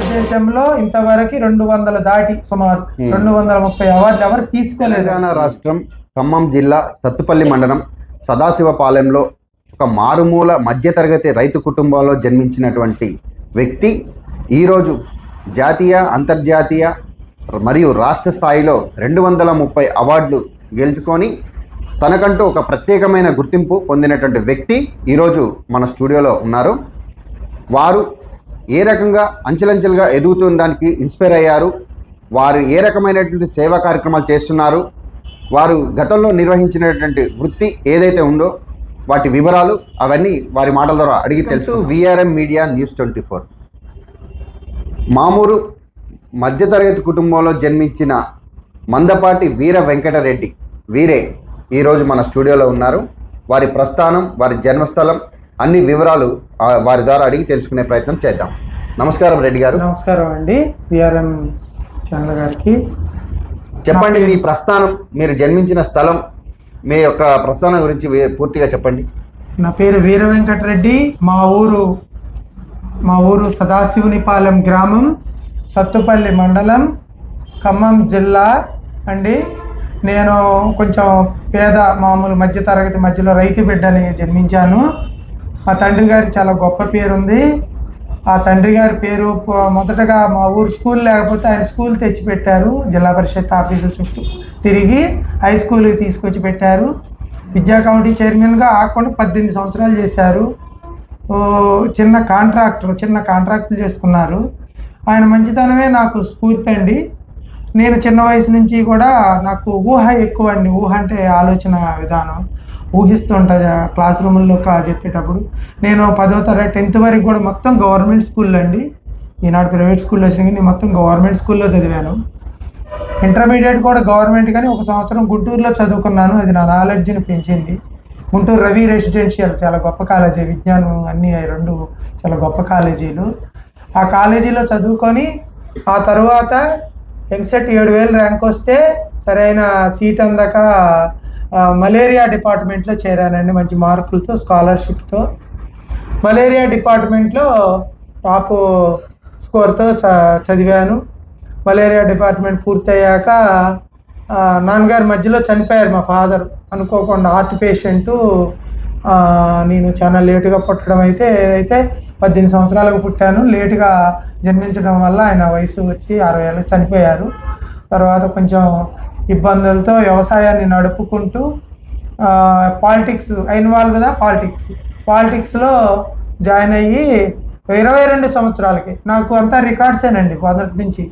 భారతదేశంలో ఇంతవరకు రెండు వందల దాటి సుమారు. రెండు వందల ముప్పై అవార్డులు ఎవరు తీసుకోలేదు రాష్ట్రం ఖమ్మం జిల్లా సత్తుపల్లి మండలం సదాశివపాలెంలో ఒక మారుమూల మధ్యతరగతి రైతు కుటుంబంలో జన్మించినటువంటి వ్యక్తి ఈరోజు జాతీయ అంతర్జాతీయ మరియు రాష్ట్ర స్థాయిలో రెండు వందల ముప్పై అవార్డులు గెలుచుకొని తనకంటూ ఒక ప్రత్యేకమైన గుర్తింపు పొందినటువంటి వ్యక్తి ఈరోజు మన స్టూడియోలో ఉన్నారు వారు ఏ రకంగా అంచెలంచెలుగా ఎదుగుతుందానికి ఇన్స్పైర్ అయ్యారు? వారు ఏ రకమైనటువంటి సేవా కార్యక్రమాలు చేస్తున్నారు? వారు గతంలో నిర్వహించినటువంటి వృత్తి ఏదైతే ఉందో వాటి వివరాలు అవన్నీ వారి మాటల ద్వారా అడిగి తెలుసు VRM media news twenty four. Mamnoor మధ్యతరగతి కుటుంబంలో జన్మించిన మందపాటి వీర వెంకటరెడ్డి వీరే ఈరోజు మన స్టూడియోలో ఉన్నారు. వారి ప్రస్థానం వారి జన్మస్థలం అన్ని వివరాలు వారి ద్వారా అడిగి తెలుసుకునే ప్రయత్నం చేద్దాం. నమస్కారం రెడ్డి గారు. నమస్కారం అండి. విఆర్ఎం ఛానల్ గారికి. చెప్పండి మీ ప్రస్థానం మీరు జన్మించిన స్థలం మీ యొక్క ప్రస్థానం గురించి పూర్తిగా చెప్పండి. నా పేరు వీర వెంకటరెడ్డి మా ఊరు మా ఊరు సదాశివునిపాలెం గ్రామం సత్తుపల్లి మండలం ఖమ్మం జిల్లా అండి. నేను కొంచెం పేద మామూలు మధ్యతరగతి మధ్యలో రైతు బిడ్డని జన్మించాను. ఆ తండ్రి గారికి చాలా గొప్ప పేరు ఉంది ఆ తండ్రి గారి పేరు మొదటగా మా ఊరు స్కూల్ లేకపోతే ఆయన స్కూల్ తెచ్చిపెట్టారు. జిల్లా పరిషత్ ఆఫీసుల చుట్టూ తిరిగి హై స్కూల్కి తీసుకొచ్చి పెట్టారు. విద్యా కమిటీ చైర్మన్గా ఆకుండా పద్దెనిమిది సంవత్సరాలు చేశారు. చిన్న కాంట్రాక్టర్ చిన్న కాంట్రాక్టులు చేసుకున్నారు. ఆయన మంచితనమే నాకు స్ఫూర్తి అండి నేను చిన్న వయసు నుంచి కూడా నాకు ఊహ ఎక్కువ అండి ఊహ అంటే ఆలోచన విధానం. ఊహిస్తుంటుంది ఆ క్లాస్ రూముల్లో క్లాస్ చెప్పేటప్పుడు. నేను పదో తరగతి టెన్త్ వరకు కూడా మొత్తం గవర్నమెంట్ స్కూల్లో అండి. ఈనాడు ప్రైవేట్ స్కూల్లో వచ్చిన నేను మొత్తం గవర్నమెంట్ స్కూల్లో చదివాను. ఇంటర్మీడియట్ కూడా గవర్నమెంట్ కానీ ఒక సంవత్సరం గుంటూరులో చదువుకున్నాను. అది నా నాలెడ్జ్ని పెంచింది. గుంటూరు రవి రెసిడెన్షియల్ చాలా గొప్ప కాలేజీ విజ్ఞానం అన్నీ రెండు చాలా గొప్ప కాలేజీలు ఆ కాలేజీలో చదువుకొని ఆ తర్వాత ఎంసెట్ ఏడు వేలు ర్యాంక్ వస్తే సరైన సీట్ అందక మలేరియా డిపార్ట్మెంట్లో చేరానండి మంచి మార్కులతో స్కాలర్షిప్తో. మలేరియా డిపార్ట్మెంట్లో టాప్ స్కోర్తో చ చదివాను. మలేరియా డిపార్ట్మెంట్ పూర్తయ్యాక నాన్నగారి మధ్యలో చనిపోయారు మా ఫాదర్. అనుకోకుండా హార్ట్ పేషెంటు నేను చాలా లేటుగా పుట్టడం అయితే అయితే పద్దెనిమిది సంవత్సరాలకు పుట్టాను. లేటుగా జన్మించడం వల్ల ఆయన వయసు వచ్చి అరవై ఏళ్ళు చనిపోయారు. తర్వాత కొంచెం ఇబ్బందులతో వ్యవసాయాన్ని నడుపుకుంటూ పాలిటిక్స్ ఇన్వాల్వ్ కదా పాలిటిక్స్ పాలిటిక్స్లో జాయిన్ అయ్యి ఇరవై రెండు సంవత్సరాలకి నాకు అంతా రికార్డ్సేనండి మొదటి నుంచి.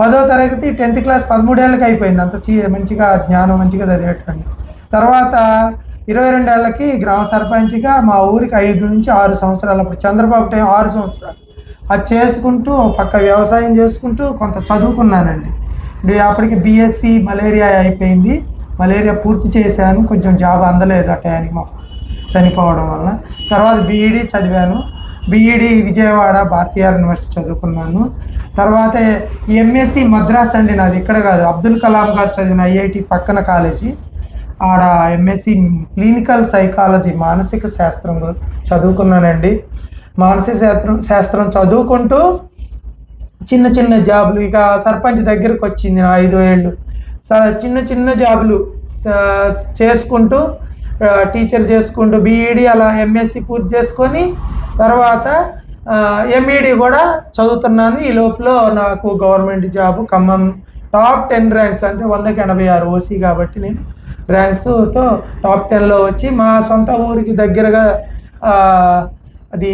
పదో తరగతి టెన్త్ క్లాస్ పదమూడేళ్ళకి అయిపోయింది అంత చీ మంచిగా జ్ఞానం మంచిగా చదివేటండి తర్వాత ఇరవై రెండేళ్ళకి గ్రామ సర్పంచ్గా మా ఊరికి ఐదు నుంచి ఆరు సంవత్సరాలు అప్పుడు చంద్రబాబు టైం ఆరు సంవత్సరాలు. అది చేసుకుంటూ పక్క వ్యవసాయం చేసుకుంటూ కొంత చదువుకున్నానండి. డి- అప్పటికి బీఎస్సీ మలేరియా అయిపోయింది. మలేరియా పూర్తి చేశాను. కొంచెం జాబ్ అందలేదు ఆ టయానికి మా చనిపోవడం వల్ల తర్వాత బీఈడి చదివాను. బీఈడి విజయవాడ భారతీయ యూనివర్సిటీ చదువుకున్నాను. తర్వాత ఎంఎస్సి మద్రాస్ అండి నాది. ఇక్కడ కాదు. అబ్దుల్ కలాం గారు చదివిన ఐఐటి పక్కన కాలేజీ. ఆడ ఎంఎస్సి క్లినికల్ సైకాలజీ మానసిక శాస్త్రం చదువుకున్నానండి. మానసిక శాస్త్రం శాస్త్రం చదువుకుంటూ చిన్న చిన్న జాబులు ఇక సర్పంచ్ దగ్గరకు వచ్చింది నా ఐదో ఏళ్ళు. స- చిన్న చిన్న జాబులు చేసుకుంటూ టీచర్ చేసుకుంటూ బీఈడి అలా ఎంఎస్సి పూర్తి చేసుకొని తర్వాత ఎంఈడి కూడా చదువుతున్నాను. ఈ లోపల నాకు government job Khammam top ten ranks అంటే వందకి ఎనభై ఆరు ఓసీ కాబట్టి నేను ర్యాంక్స్తో టాప్ టెన్లో వచ్చి మా సొంత ఊరికి దగ్గరగా అది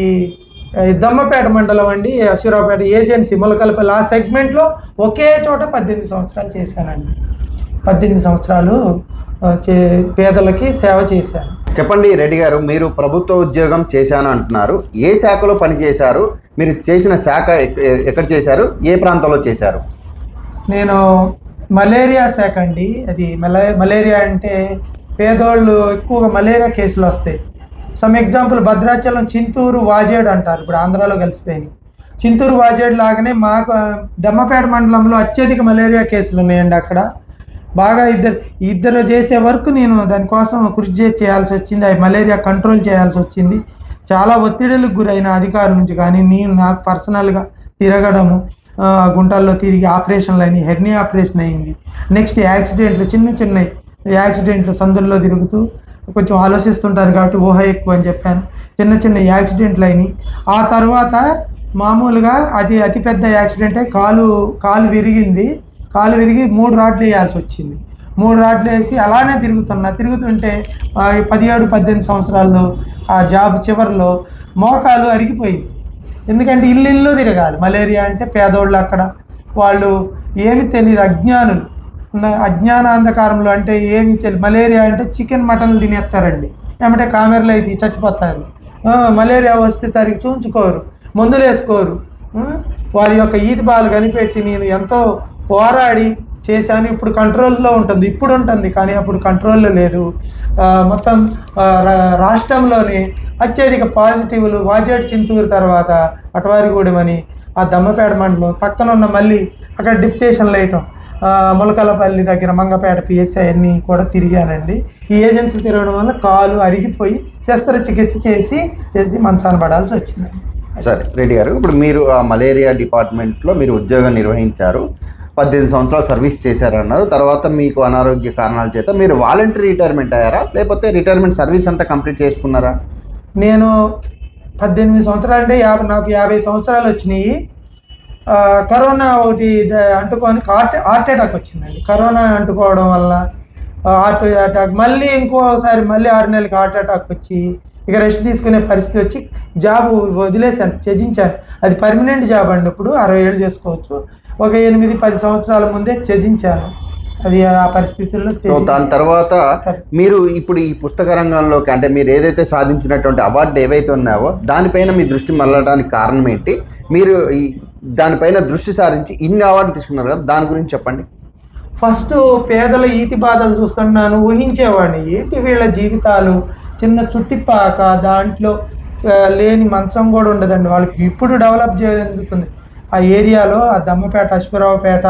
దమ్మపేట మండలం అండి అశ్వరావుపేట ఏజెన్సీ ములకలపల్లి ఆ సెగ్మెంట్లో ఒకే చోట పద్దెనిమిది సంవత్సరాలు చేశానండి. పద్దెనిమిది సంవత్సరాలు చే పేదలకి సేవ చేశాను. చెప్పండి రెడ్డి గారు మీరు ప్రభుత్వ ఉద్యోగం చేశాను అంటున్నారు. ఏ శాఖలో పనిచేశారు? మీరు చేసిన శాఖ ఎక్- ఎక్కడ చేశారు? ఏ ప్రాంతంలో చేశారు? నేను మలేరియా శాఖ అండి అది మలే మలేరియా అంటే పేదోళ్ళు ఎక్కువగా మలేరియా కేసులు వస్తాయి. సమ్ ఎగ్జాంపుల్ భద్రాచలం చింతూరు వాజేడు అంటారు. ఇప్పుడు ఆంధ్రాలో కలిసిపోయినాయి చింతూరు వాజేడు లాగానే మాకు దమ్మపేట మండలంలో అత్యధిక మలేరియా కేసులు ఉన్నాయండి అక్కడ. బాగా ఇద్దరు ఇద్దరు చేసే వరకు నేను దానికోసం కృషి చేసి చేయాల్సి వచ్చింది. అవి మలేరియా కంట్రోల్ చేయాల్సి వచ్చింది. చాలా ఒత్తిడులకు గురైన అధికారుల నుంచి కానీ నేను నాకు పర్సనల్గా తిరగడము గుంటల్లో తిరిగి ఆపరేషన్లు అయినాయి హెర్నీ ఆపరేషన్ అయింది. నెక్స్ట్ యాక్సిడెంట్లు చిన్న చిన్నవి యాక్సిడెంట్లు సందుల్లో తిరుగుతూ కొంచెం ఆలోచిస్తుంటారు కాబట్టి ఊహ ఎక్కువ అని చెప్పాను. చిన్న చిన్న యాక్సిడెంట్లు అయినాయి. ఆ తర్వాత మామూలుగా అది అతిపెద్ద యాక్సిడెంటే కాలు కాలు విరిగింది. కాలు విరిగి మూడు రాడ్లు వేయాల్సి వచ్చింది. మూడు రాడ్లు వేసి అలానే తిరుగుతున్నా. తిరుగుతుంటే పదిహేడు పద్దెనిమిది సంవత్సరాల్లో ఆ జాబ్ చివరిలో మోకాలు అరిగిపోయింది. ఎందుకంటే ఇల్లు ఇల్లు తిరగాలి. మలేరియా అంటే పేదోళ్ళు అక్కడ. వాళ్ళు ఏమి తెలియదు అజ్ఞానులు. అంద- అజ్ఞాన అంధకారంలో అంటే ఏమి తెలియదు. మలేరియా అంటే చికెన్ మటన్లు తినేస్తారండి. ఏమంటే కామెరలు అయితే చచ్చిపోతారు. మలేరియా వస్తే సరిగ్గా చూంచుకోరు మందులు వేసుకోరు. వారి యొక్క ఈది బాలు కనిపెట్టి నేను ఎంతో పోరాడి చేశాను. ఇప్పుడు కంట్రోల్లో ఉంటుంది. ఇప్పుడు ఉంటుంది. కానీ అప్పుడు కంట్రోల్లో లేదు. మొత్తం రాష్ట్రంలోనే రా- అత్యధిక పాజిటివ్లు వాజేటి చింతూరు తర్వాత అటవారిగూడెం అని ఆ దమ్మపేట మండలం పక్కన ఉన్న మళ్ళీ అక్కడ డిప్టేషన్లు వేయటం. ములకలపల్లి దగ్గర మంగపేట పిఎస్ఐ అన్నీ కూడా తిరిగానండి. ఈ ఏజెన్సీ తిరగడం వల్ల కాలు అరిగిపోయి శస్త్రచికిత్స చేసి చేసి మంచాన పడాల్సి వచ్చింది. సరే రెడ్డి గారు ఇప్పుడు మీరు ఆ మలేరియా డిపార్ట్మెంట్లో మీరు ఉద్యోగం నిర్వహించారు పద్దెనిమిది సంవత్సరాలు సర్వీస్ చేశారన్నారు తర్వాత మీకు అనారోగ్య కారణాల చేత మీరు వాలంటరీ రిటైర్మెంట్ అయ్యారా లేకపోతే రిటైర్మెంట్ సర్వీస్ అంతా కంప్లీట్ చేసుకున్నారా? నేను పద్దెనిమిది సంవత్సరాలు అంటే యాభై నాకు యాభై సంవత్సరాలు వచ్చినాయి. కరోనా ఒకటి అంటుకొని హార్ట్ హార్ట్ అటాక్ వచ్చిందండి. కరోనా అంటుకోవడం వల్ల హార్ట్ అటాక్ మళ్ళీ ఇంకోసారి మళ్ళీ ఆరు నెలలకి హార్ట్ అటాక్ వచ్చి ఇక రెస్ట్ తీసుకునే పరిస్థితి వచ్చి జాబ్ వదిలేశాను త్యజించాను. అది పర్మనెంట్ జాబ్ అండి ఇప్పుడు అరవై ఏళ్ళు చేసుకోవచ్చు. ఒక ఎనిమిది పది సంవత్సరాల ముందే త్యజించాను. అది ఆ పరిస్థితుల్లో దాని. తర్వాత మీరు ఇప్పుడు ఈ పుస్తక రంగంలోకి అంటే మీరు ఏదైతే సాధించినటువంటి అవార్డు ఏవైతే ఉన్నావో దానిపైన మీ దృష్టి మళ్ళడానికి కారణం ఏంటి? మీరు ఈ దానిపైన దృష్టి సారించి ఇన్ని అవార్డులు తీసుకున్నారు కదా దాని గురించి చెప్పండి. ఫస్ట్ పేదల ఈతి బాధలు చూస్తున్నాను ఊహించేవాడిని. ఏంటి వీళ్ళ జీవితాలు? చిన్న చుట్టిపాక దాంట్లో లేని మంచం కూడా ఉండదండి. వాళ్ళకి ఇప్పుడు డెవలప్ చెందుతుంది. ఆ ఏరియాలో ఆ దమ్మపేట అశ్వరావుపేట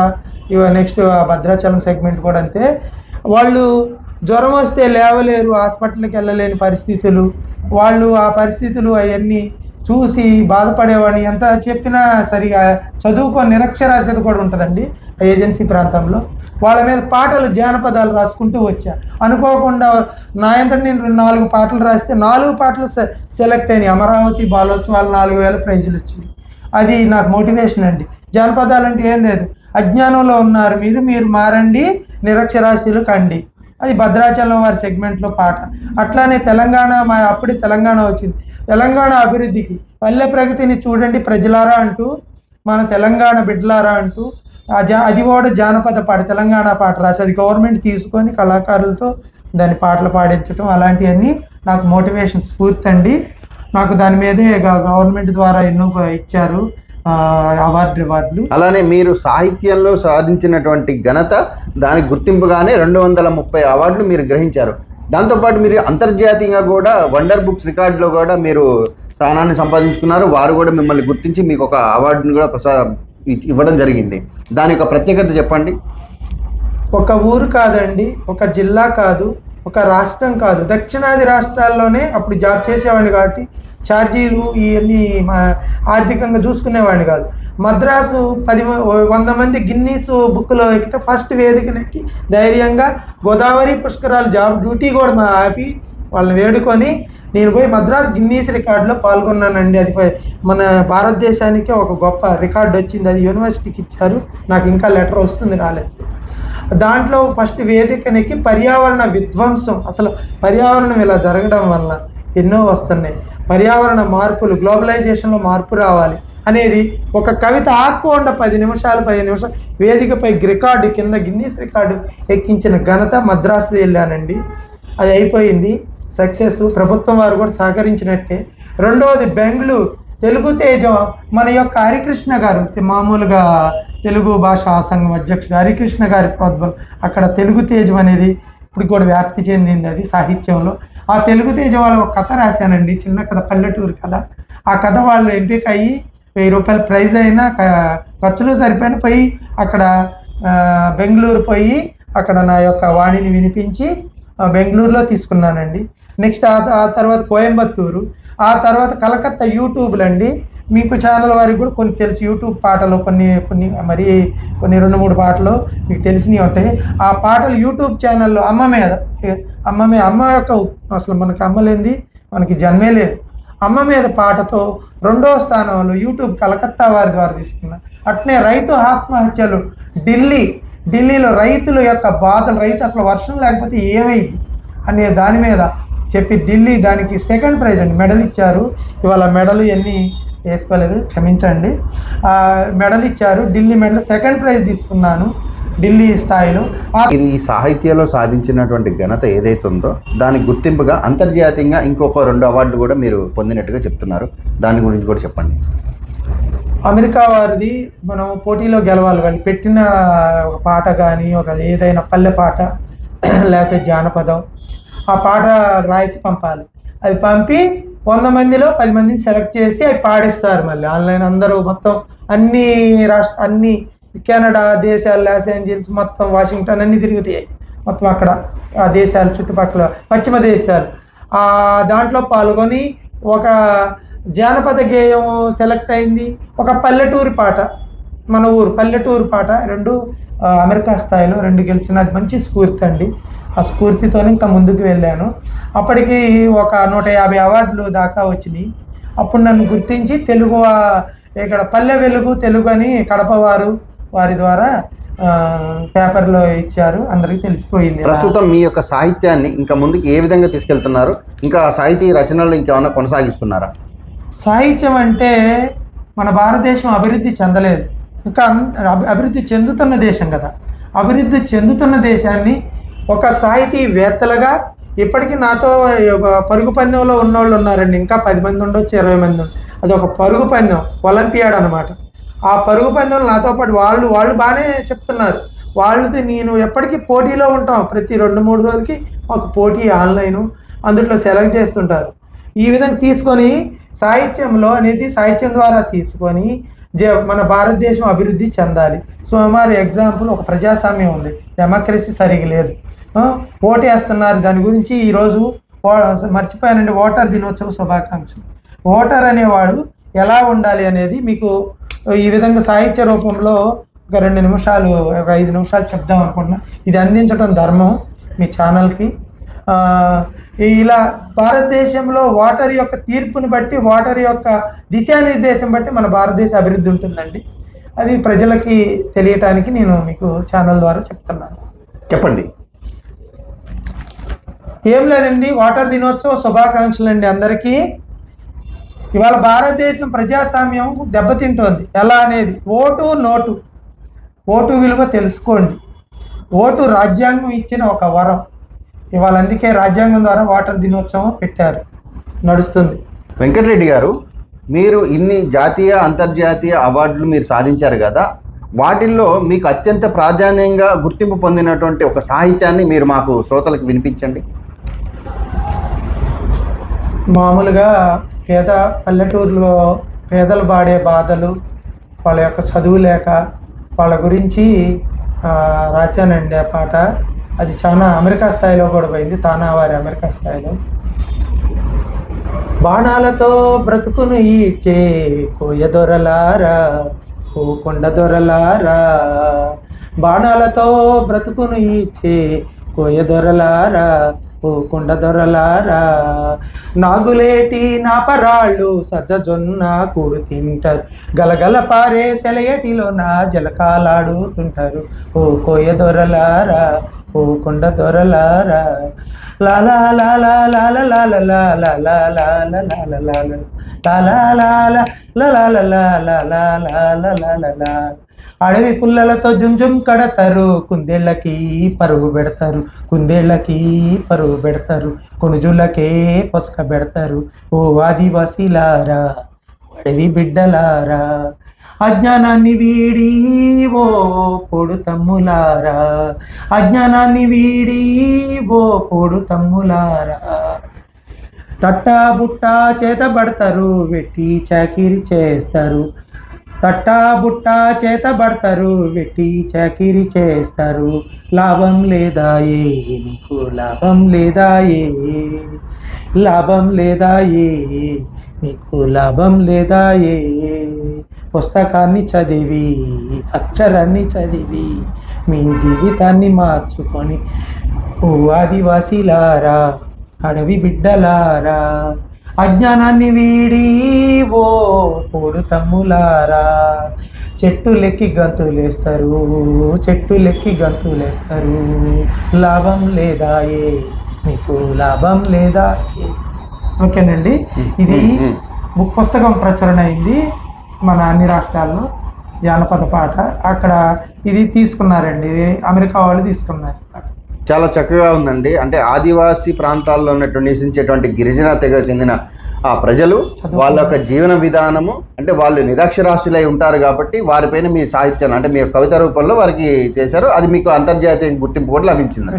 ఇవ నెక్స్ట్ భద్రాచలం సెగ్మెంట్ కూడా అంతే. వాళ్ళు జ్వరం వస్తే లేవలేరు హాస్పిటల్కి వెళ్ళలేని పరిస్థితులు. వాళ్ళు ఆ పరిస్థితులు అవన్నీ చూసి బాధపడేవాడిని. ఎంత చెప్పినా సరిగా చదువుకో నిరక్షరాస్యత కూడా ఉంటుందండి ఆ ఏజెన్సీ ప్రాంతంలో. వాళ్ళ మీద పాటలు జానపదాలు రాసుకుంటూ వచ్చా. అనుకోకుండా నా ఎంత నేను నాలుగు పాటలు రాస్తే నాలుగు పాటలు సె- సెలెక్ట్ అయినాయి. అమరావతి బాలోత్సవాలు నాలుగు వేల ప్రైజులు వచ్చినాయి. అది నాకు మోటివేషన్ అండి. జానపదాలు అంటే ఏం లేదు. అజ్ఞానంలో ఉన్నారు మీరు మీరు మారండి నిరక్షరాస్యులు కండి. అది భద్రాచలం వారి సెగ్మెంట్లో పాట. అట్లానే తెలంగాణ మా అప్పుడే తెలంగాణ వచ్చింది. తెలంగాణ అభివృద్ధికి పల్లె ప్రగతిని చూడండి ప్రజలారా అంటూ మన తెలంగాణ బిడ్డలారా అంటూ అది కూడా జానపద పాట తెలంగాణ పాట రాసి అది గవర్నమెంట్ తీసుకొని కళాకారులతో దాని పాటలు పాడించడం అలాంటివన్నీ నాకు మోటివేషన్ స్ఫూర్తి అండి నాకు దాని మీదే గవర్నమెంట్ ద్వారా ఎన్నో ఇచ్చారు. అవార్డు రివార్డులు అలానే మీరు సాహిత్యంలో సాధించినటువంటి ఘనత దానికి గుర్తింపుగానే రెండు వందల ముప్పై అవార్డులు మీరు గ్రహించారు. దాంతోపాటు మీరు అంతర్జాతీయంగా కూడా వండర్ బుక్స్ రికార్డులో కూడా మీరు స్థానాన్ని సంపాదించుకున్నారు. వారు కూడా మిమ్మల్ని గుర్తించి మీకు ఒక అవార్డుని కూడా ప్రసా ఇవ్వడం జరిగింది. దాని యొక్క ప్రత్యేకత చెప్పండి. ఒక ఊరు కాదండి ఒక జిల్లా కాదు ఒక రాష్ట్రం కాదు. దక్షిణాది రాష్ట్రాల్లోనే అప్పుడు జాబ్ చేసేవాడిని కాబట్టి ఛార్జీలు ఇవన్నీ మా ఆర్థికంగా చూసుకునేవాడిని కాదు. మద్రాసు పది వంద మంది గిన్నీస్ బుక్లో ఎక్కితే ఫస్ట్ వేదికనెక్కి ధైర్యంగా గోదావరి పుష్కరాలు జాబ్ డ్యూటీ కూడా మా ఆపి వాళ్ళని వేడుకొని నేను పోయి మద్రాస్ గిన్నీస్ రికార్డులో పాల్గొన్నానండి. అది మన భారతదేశానికి ఒక గొప్ప రికార్డు వచ్చింది. అది యూనివర్సిటీకి ఇచ్చారు. నాకు ఇంకా లెటర్ వస్తుంది రాలేదు. దాంట్లో ఫస్ట్ వేదికనెక్కి పర్యావరణ విధ్వంసం. అసలు పర్యావరణం ఇలా జరగడం వల్ల ఎన్నో వస్తున్నాయి. పర్యావరణ మార్పులు గ్లోబలైజేషన్లో మార్పు రావాలి అనేది ఒక కవిత ఆకుండా పది నిమిషాలు పదిహేను నిమిషాలు వేదికపై రికార్డు కింద గిన్నీస్ రికార్డు ఎక్కించిన ఘనత మద్రాసు వెళ్ళానండి. అది అయిపోయింది. సక్సెస్. ప్రభుత్వం వారు కూడా సహకరించినట్టే. రెండవది బెంగళూరు. తెలుగు తేజం మన యొక్క హరికృష్ణ గారు మామూలుగా తెలుగు భాషా సంఘం అధ్యక్షుడు హరికృష్ణ గారి ప్రోద్బలం అక్కడ తెలుగు తేజం అనేది ఇప్పుడు కూడా వ్యాప్తి చెందింది అది సాహిత్యంలో. ఆ తెలుగుతేజ వాళ్ళ ఒక కథ రాశానండి చిన్న కథ పల్లెటూరు కథ. ఆ కథ వాళ్ళు ఎంపిక అయ్యి వెయ్యి రూపాయల ప్రైజ్ అయినా ఖర్చులు సరిపోయిన పోయి అక్కడ బెంగళూరు పోయి అక్కడ నా యొక్క వాణిని వినిపించి బెంగళూరులో తీసుకున్నానండి. నెక్స్ట్ ఆ ఆ తర్వాత కోయంబత్తూరు ఆ తర్వాత కలకత్తా యూట్యూబ్లు అండి మీకు ఛానల్ వారికి కూడా కొన్ని తెలుసు. యూట్యూబ్ పాటలు కొన్ని కొన్ని మరి కొన్ని రెండు మూడు పాటలు మీకు తెలిసినవి ఉంటాయి. ఆ పాటలు యూట్యూబ్ ఛానల్లో అమ్మ మీద అమ్మ మీద అమ్మ యొక్క అసలు మనకి అమ్మ లేనిది మనకి జన్మే లేదు. అమ్మ మీద పాటతో రెండో స్థానంలో యూట్యూబ్ కలకత్తా వారి ద్వారా తీసుకున్నా అట్నే రైతు ఆత్మహత్యలు ఢిల్లీ ఢిల్లీలో రైతుల యొక్క బాధలు రైతు అసలు వర్షం లేకపోతే ఏమైంది అనే దాని మీద చెప్పి ఢిల్లీ దానికి సెకండ్ ప్రైజ్ అండి మెడల్ ఇచ్చారు. ఇవాళ మెడలు ఇవన్నీ వేసుకోలేదు క్షమించండి. మెడల్ ఇచ్చారు. ఢిల్లీ మెడల్ సెకండ్ ప్రైజ్ తీసుకున్నాను ఢిల్లీ స్థాయిలో. మీరు ఈ సాహిత్యంలో సాధించినటువంటి ఘనత ఏదైతే ఉందో దానికి గుర్తింపుగా అంతర్జాతీయంగా ఇంకొక రెండు అవార్డులు కూడా మీరు పొందినట్టుగా చెప్తున్నారు. దాని గురించి కూడా చెప్పండి. అమెరికా వారిది మనం పోటీలో గెలవాలి. వాళ్ళు పెట్టిన ఒక పాట కానీ ఒక ఏదైనా పల్లె పాట లేకపోతే జానపదం ఆ పాట రాసి పంపాలి. అది పంపి వంద మందిలో పది మందిని సెలెక్ట్ చేసి అవి పాడిస్తారు మళ్ళీ. ఆన్లైన్ అందరూ మొత్తం అన్ని రాష్ట్ర అన్ని కెనడా దేశాలు లాస్ ఏంజల్స్ మొత్తం వాషింగ్టన్ అన్ని తిరుగుతాయి. మొత్తం అక్కడ ఆ దేశాలు చుట్టుపక్కల పశ్చిమ దేశాలు. ఆ దాంట్లో పాల్గొని ఒక జానపద గేయం సెలెక్ట్ అయింది. ఒక పల్లెటూరి పాట మన ఊరు పల్లెటూరు పాట రెండు అమెరికా స్థాయిలో రెండు గెలిచిన అది మంచి స్ఫూర్తి అండి. ఆ స్ఫూర్తితోనే ఇంకా ముందుకు వెళ్ళాను. అప్పటికి ఒక నూట యాభై అవార్డులు దాకా వచ్చినాయి. అప్పుడు నన్ను గుర్తించి తెలుగు ఇక్కడ పల్లె వెలుగు తెలుగు అని కడప వారు వారి ద్వారా పేపర్లో ఇచ్చారు. అందరికీ తెలిసిపోయింది. ప్రస్తుతం మీ యొక్క సాహిత్యాన్ని ఇంకా ముందుకు ఏ విధంగా తీసుకెళ్తున్నారు? ఇంకా సాహితీ రచనలు ఇంకేమైనా కొనసాగిస్తున్నారా? సాహిత్యం అంటే మన భారతదేశం అభివృద్ధి చెందలేదు. ఇంకా అభి- అభివృద్ధి చెందుతున్న దేశం కదా. అభివృద్ధి చెందుతున్న దేశాన్ని ఒక సాహితీవేత్తలుగా ఇప్పటికీ నాతో పరుగు పందెంలో ఉన్నోళ్ళు ఉన్నారండి. ఇంకా పది మంది ఉండొచ్చు ఇరవై మంది అది ఒక పరుగు పందెం ఒలింపియాడ్ అనమాట ఆ పరుగు పందెంలో నాతో పాటు వాళ్ళు వాళ్ళు బాగానే చెప్తున్నారు. వాళ్ళది నేను ఎప్పటికీ పోటీలో ఉంటాం. ప్రతి రెండు మూడు రోజులకి ఒక పోటీ ఆన్లైను అందులో సెలెక్ట్ చేస్తుంటారు. ఈ విధంగా తీసుకొని సాహిత్యంలో అనేది సాహిత్యం ద్వారా తీసుకొని మన భారతదేశం అభివృద్ధి చెందాలి. సో మరి ఎగ్జాంపుల్ ఒక ప్రజాస్వామ్యం ఉంది. డెమోక్రసీ సరిగా లేదు. ఓటు వేస్తున్నారు దాని గురించి ఈరోజు మర్చిపోయానండి. ఓటర్ దినోత్సవ శుభాకాంక్షలు. ఓటర్ అనేవాడు ఎలా ఉండాలి అనేది మీకు ఈ విధంగా సాహిత్య రూపంలో ఒక రెండు నిమిషాలు ఒక ఐదు నిమిషాలు చెప్దాం అనుకుంటున్నా. ఇది అందించడం ధర్మం మీ ఛానల్కి. ఇలా భారతదేశంలో ఓటర్ యొక్క తీర్పుని బట్టి ఓటర్ యొక్క దిశానిర్దేశం బట్టి మన భారతదేశ అభివృద్ధి ఉంటుందండి. అది ప్రజలకి తెలియటానికి నేను మీకు ఛానల్ ద్వారా చెప్తున్నాను. చెప్పండి. ఏం లేదండి వాటర్ దినోత్సవ శుభాకాంక్షలు అండి అందరికీ. ఇవాళ భారతదేశం ప్రజాస్వామ్యం దెబ్బతింటోంది. ఎలా అనేది? Vote note. ఓటు విలువ తెలుసుకోండి. ఓటు రాజ్యాంగం ఇచ్చిన ఒక వరం. ఇవాళ అందుకే రాజ్యాంగం ద్వారా వాటర్ దినోత్సవం పెట్టారు. నడుస్తుంది. వెంకటరెడ్డి గారు మీరు ఇన్ని జాతీయ అంతర్జాతీయ అవార్డులు మీరు సాధించారు కదా వాటిల్లో మీకు అత్యంత ప్రాధాన్యంగా గుర్తింపు పొందినటువంటి ఒక సాహిత్యాన్ని మీరు మాకు శ్రోతలకు వినిపించండి. మామూలుగా పేద పల్లెటూరులో పేదలు పాడే బాధలు వాళ్ళ యొక్క చదువు లేక వాళ్ళ గురించి రాశానండి ఆ పాట. అది చాలా అమెరికా స్థాయిలో కూడా పోయింది తానా వారి అమెరికా స్థాయిలో. బాణాలతో బ్రతుకును ఈడ్చే కోయ దొరలారా ఓ కొండ దొరలారా బాణాలతో బ్రతుకును ఈడ్చే కోయ దొరలారా ఓ కొండ దొరలారా నాగులేటి నా పరాళ్ళు సజ్జజొన్న కూడు తింటారు గలగల పారే సెలయటిలో నా జలకాలాడుతుంటారు. ఓ కోయ దొరలారా పూకుండ దొరలారా లాల లాల లాల అడవి పుల్లలతో జుంజుం కడతారు కుందేళ్ళకి పరుగు పెడతారు కుందేళ్ళకి పరుగు పెడతారు కొనుజులకే పొసక పెడతారు ఓ ఆదివాసీలారా అడవి బిడ్డలారా అజ్ఞానాన్ని వీడి ఓ పొడు తమ్ములారా. అజ్ఞానాన్ని వీడి ఓ పొడు తమ్ములారా. తట్టా బుట్టా చేతబడతారు వెట్టి చాకిరి చేస్తారు. తట్టా బుట్టా చేతబడతారు వెట్టి చాకిరి చేస్తారు. లాభం లేదా ఏ మీకు లాభం లేదా ఏ లాభం లేదా ఏ మీకు లాభం లేదా ఏ పుస్తకాన్ని చదివి అక్షరాన్ని చదివి మీ జీవితాన్ని మార్చుకొని ఓ ఆదివాసీలారా అడవి బిడ్డలారా అజ్ఞానాన్ని వీడి ఓ పోడు తమ్ములారా చెట్టులెక్కి గంతులేస్తారు చెట్టులెక్కి గంతులేస్తారు లాభం లేదా ఏ? మీకు లాభం లేదా ఏ? ఓకేనండి? ఇది. బుక్ పుస్తకం ప్రచురణ అయింది. మన అన్ని రాష్ట్రాల్లో జానపద పాట. అక్కడ ఇది తీసుకున్నారండి. ఇది అమెరికా వాళ్ళు తీసుకున్నారు. చాలా చక్కగా ఉందండి. అంటే ఆదివాసీ ప్రాంతాల్లో ఉన్నటువంటి నివసించేటువంటి గిరిజన తెగ చెందిన ఆ ప్రజలు వాళ్ళ యొక్క జీవన విధానము అంటే వాళ్ళు నిరక్షరాస్యులై ఉంటారు కాబట్టి వారిపైన మీ సాహిత్యాన్ని అంటే మీ కవిత రూపంలో వారికి చేశారు. అది మీకు అంతర్జాతీయ గుర్తింపు కూడా వచ్చింది.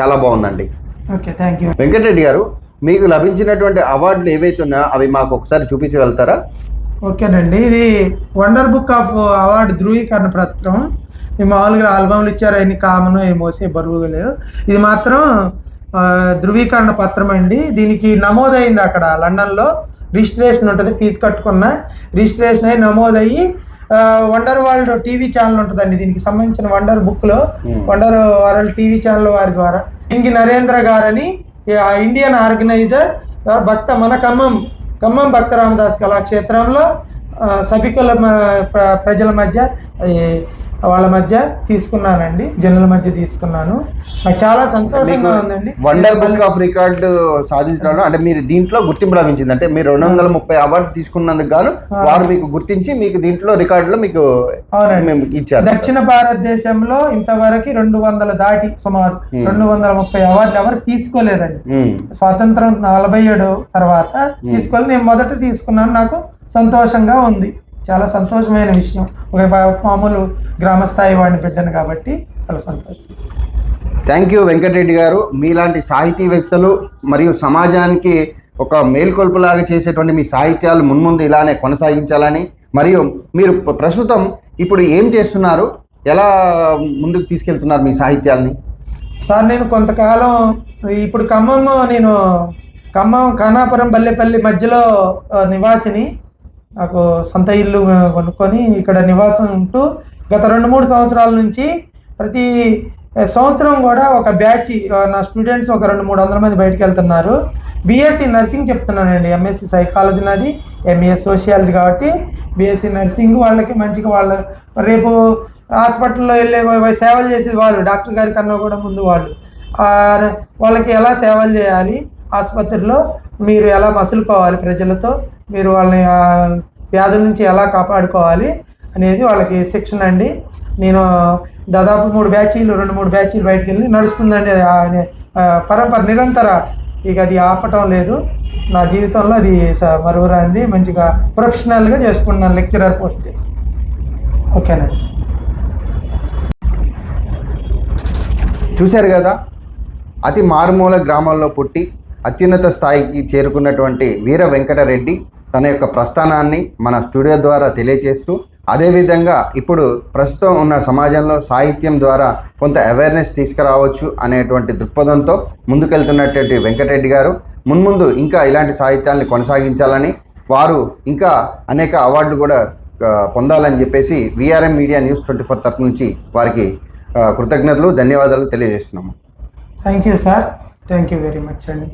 చాలా బాగుందండి. ఓకే థ్యాంక్ యూ వెంకటరెడ్డి గారు మీకు లభించినటువంటి అవార్డులు ఏవైతే ఉన్నాయో అవి మాకు ఒకసారి చూపించగలుగుతారా? ఓకేనండి. ఇది వండర్ బుక్ ఆఫ్ అవార్డు ధృవీకరణ పత్రం. ఈ మామూలుగా ఆల్బమ్లు ఇచ్చారు అన్ని కామన్ ఏ మోసే బరువు లేవు. ఇది మాత్రం ధృవీకరణ పత్రం అండి. దీనికి నమోదైంది అక్కడ లండన్లో రిజిస్ట్రేషన్ ఉంటుంది ఫీజు కట్టుకున్న రిజిస్ట్రేషన్ అయి నమోదయ్యి వండర్ వరల్డ్ టీవీ ఛానల్ ఉంటుందండి. దీనికి సంబంధించిన వండర్ బుక్లో. వండర్ వరల్డ్ టీవీ ఛానల్ వారి ద్వారా. ఇంగి నరేంద్ర గారని ఆ ఇండియన్ ఆర్గనైజర్ భక్త మన ఖమ్మం ఖమ్మం భక్త రామదాస్ కళాక్షేత్రంలో సభికుల మ- ప్రజల మధ్య వాళ్ళ మధ్య తీసుకున్నానండి జనుల మధ్య తీసుకున్నాను. నాకు చాలా సంతోషంగా ఉందండి. వండర్ బుక్ ఆఫ్ రికార్డ్ సాధించడంలో అంటే మీరు దీంట్లో గుర్తింపు లభించింది. అంటే మీరు రెండు వందల ముప్పై అవార్డు తీసుకున్నందుకు గాను వారు మీకు గుర్తించి మీకు దీంట్లో రికార్డులో మీకు మేము ఇచ్చారు. దక్షిణ భారతదేశంలో ఇంతవరకు రెండు వందల దాటి సుమారు. రెండు వందల ముప్పై అవార్డులు ఎవరు తీసుకోలేదండి. స్వాతంత్రం నలభై ఏడు తర్వాత తీసుకొని నేను మొదట తీసుకున్నాను. నాకు సంతోషంగా ఉంది. చాలా సంతోషమైన విషయం. ఒక మామూలు గ్రామ స్థాయి వాడిని పెట్టాను కాబట్టి చాలా సంతోషం. థ్యాంక్ యూ వెంకటరెడ్డి గారు. మీలాంటి సాహితీ వ్యక్తులు మరియు సమాజానికి ఒక మేల్కొల్పులాగా చేసేటువంటి మీ సాహిత్యాలు మున్ముందు ఇలానే కొనసాగించాలని మరియు మీరు ప్ర- ప్రస్తుతం ఇప్పుడు ఏం చేస్తున్నారు? ఎలా ముందుకు తీసుకెళ్తున్నారు మీ సాహిత్యాల్ని? సార్ నేను కొంతకాలం ఇప్పుడు ఖమ్మం నేను ఖమ్మం ఖానాపురం బల్లెపల్లి మధ్యలో నివాసిని. నాకు సొంత ఇల్లు కొనుక్కొని ఇక్కడ నివాసం ఉంటూ గత రెండు మూడు సంవత్సరాల నుంచి ప్రతి సంవత్సరం కూడా ఒక బ్యాచ్ నా స్టూడెంట్స్ ఒక రెండు మూడు వందల మంది బయటకు వెళ్తున్నారు. బీఎస్సీ నర్సింగ్ చెప్తున్నానండి. ఎంఎస్సి సైకాలజీ నాది ఎంఏ సోషియాలజీ కాబట్టి బీఎస్సీ నర్సింగ్ వాళ్ళకి మంచిగా వాళ్ళ రేపు హాస్పిటల్లో వెళ్ళే సేవలు చేసేది వాళ్ళు డాక్టర్ గారి కన్నా కూడా ముందు వాళ్ళు. వాళ్ళకి ఎలా సేవలు చేయాలి ఆసుపత్రిలో మీరు ఎలా మసులుకోవాలి ప్రజలతో మీరు వాళ్ళని వ్యాధుల నుంచి ఎలా కాపాడుకోవాలి అనేది వాళ్ళకి శిక్షణ అండి. నేను దాదాపు మూడు బ్యాచీలు రెండు మూడు బ్యాచీలు బయటకు వెళ్ళి నడుస్తుందండి అది పరంపర నిరంతర ఇక అది ఆపటం లేదు. నా జీవితంలో అది స- మంచిగా ప్రొఫెషనల్గా చేసుకుంటున్నాను. లెక్చరర్ పోస్ట్ చేసి. ఓకేనండి చూశారు కదా? అతి మారుమూల గ్రామాల్లో పుట్టి అత్యున్నత స్థాయికి చేరుకున్నటువంటి వీర వెంకటరెడ్డి తన యొక్క ప్రస్థానాన్ని మన స్టూడియో ద్వారా తెలియచేస్తూ అదేవిధంగా ఇప్పుడు ప్రస్తుతం ఉన్న సమాజంలో సాహిత్యం ద్వారా కొంత అవేర్నెస్ తీసుకురావచ్చు అనేటువంటి దృక్పథంతో ముందుకెళ్తున్నటువంటి వెంకటరెడ్డి గారు మున్ముందు ఇంకా ఇలాంటి సాహిత్యాన్ని కొనసాగించాలని వారు ఇంకా అనేక అవార్డులు కూడా పొందాలని చెప్పేసి VRM media news twenty four తరపు నుంచి వారికి కృతజ్ఞతలు ధన్యవాదాలు తెలియజేస్తున్నాము. Thank you sir thank you very much అండి.